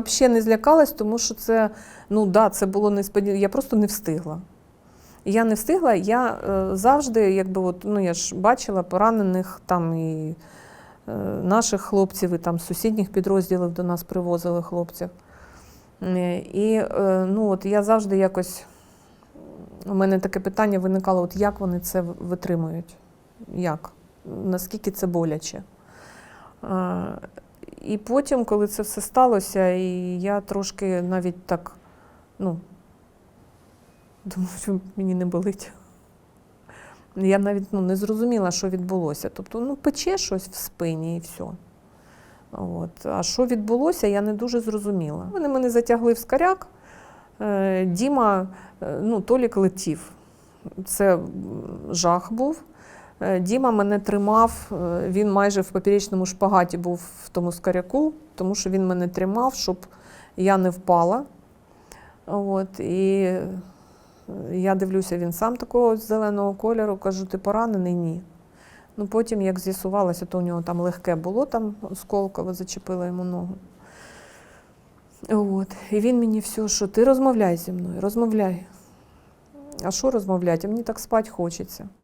Взагалі не злякалась, тому що це, ну да, це було несподівано. Я просто не встигла. Я не встигла, я е, завжди, якби от, ну я ж бачила поранених там і е, наших хлопців, і там сусідніх підрозділів до нас привозили хлопців. Е, І е, ну, от я завжди якось, у мене таке питання виникало, от як вони це витримують? Як? Наскільки це боляче? І потім, коли це все сталося, і я трошки навіть так, ну, думаю, що мені не болить. Я навіть ну, не зрозуміла, що відбулося. Тобто, ну, пече щось в спині і все. От. А що відбулося, я не дуже зрозуміла. Вони мене затягли в скаряк. Е, Діма, е, ну, Толік летів. Це жах був. Е, Діма мене тримав, е, він майже в поперечному шпагаті був в тому скаряку, тому що він мене тримав, щоб я не впала. От, і е, я дивлюся, він сам такого зеленого кольору, кажу, ти поранений? Ні. Ну, потім, як з'ясувалося, то у нього там легке було, там осколково зачепило йому ногу. От. І він мені все, що ти розмовляй зі мною, розмовляй. А що розмовляти? Мені так спати хочеться.